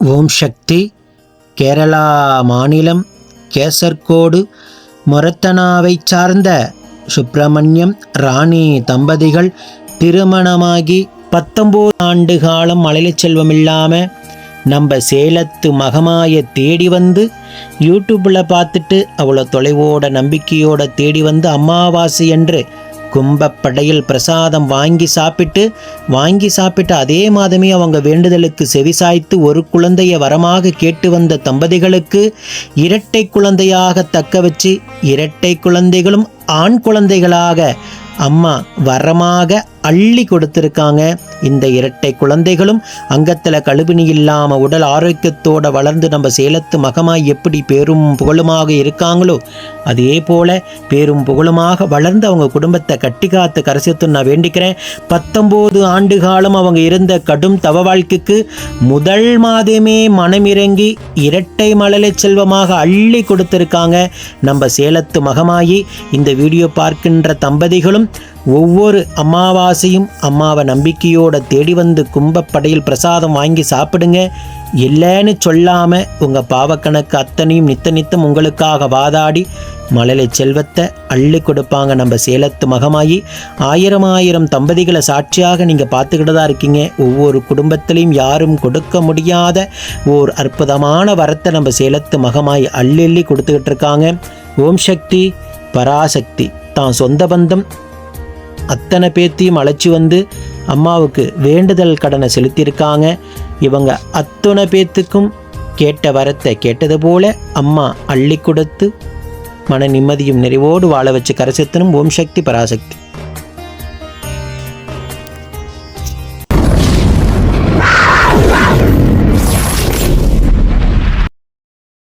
ஓம் சக்தி கேரளா மாநிலம் கேசர்கோடு மொரத்தனாவைச் சார்ந்த சுப்பிரமணியம் ராணி தம்பதிகள் திருமணமாகி பத்தொம்போது ஆண்டு காலம் மலையில செல்வம் இல்லாமல் நம்ம சேலத்து மகமாயை தேடி வந்து யூடியூப்பில் பார்த்துட்டு அவ்வளோ தொலைவோட நம்பிக்கையோட தேடி வந்து அமாவாசை என்று கும்பப்படையில் பிரசாதம் வாங்கி சாப்பிட்டு வாங்கி சாப்பிட்டு அதே மாதமே அவங்க வேண்டுதலுக்கு செவிசாய்த்து ஒரு குழந்தைய வரமாக கேட்டு வந்த தம்பதிகளுக்கு இரட்டை குழந்தையாக தக்க வச்சு இரட்டை குழந்தைகளும் ஆண் குழந்தைகளாக அம்மா வரமாக அள்ளி கொடுத்துருக்காங்க. இந்த இரட்டை குழந்தைகளும் அங்கத்தில் கழுவினி இல்லாமல் உடல் ஆரோக்கியத்தோடு வளர்ந்து நம்ம சேலத்து மகமாய் எப்படி பேரும் புகழுமாக இருக்காங்களோ அதே போல பேரும் புகழுமாக வளர்ந்து அவங்க குடும்பத்தை கட்டி காத்து கரசித்து நான் வேண்டிக்கிறேன். பத்தொம்போது ஆண்டு காலம் அவங்க இருந்த கடும் தவ வாழ்க்கைக்கு முதல் மாதமே மனமிறங்கி இரட்டை மழலை செல்வமாக அள்ளி கொடுத்துருக்காங்க. நம்ம சேலத்து மகமாயி இந்த வீடியோ பார்க்கின்ற தம்பதிகளும் ஒவ்வொரு அமாவாசையும் அம்மாவை நம்பிக்கையோட தேடி வந்து கும்பப்படையில் பிரசாதம் வாங்கி சாப்பிடுங்க. இல்லைன்னு சொல்லாமல் உங்கள் பாவக்கணக்கு அத்தனையும் நித்த நித்தம் உங்களுக்காக வாதாடி மழலை செல்வத்தை அள்ளி கொடுப்பாங்க நம்ம சேலத்து மகமாயி. ஆயிரம் ஆயிரம் தம்பதிகளை சாட்சியாக நீங்கள் பார்த்துக்கிட்டு தான் இருக்கீங்க. ஒவ்வொரு குடும்பத்திலையும் யாரும் கொடுக்க முடியாத ஓர் அற்புதமான வரத்தை நம்ம சேலத்து மகமாயி அள்ளி அள்ளி கொடுத்துக்கிட்டு இருக்காங்க. ஓம் சக்தி பராசக்தி தான் சொந்த பந்தம் அத்தனை பேர்த்தையும் அழைச்சி வந்து அம்மாவுக்கு வேண்டுதல் கடனை செலுத்தியிருக்காங்க. இவங்க அத்தனை பேத்துக்கும் கேட்ட வரத்தை கேட்டது போல அம்மா அள்ளி கொடுத்து மன நிம்மதியும் நிறைவோடு வாழ வச்சு கரசத்தனும் ஓம் சக்தி பராசக்தி.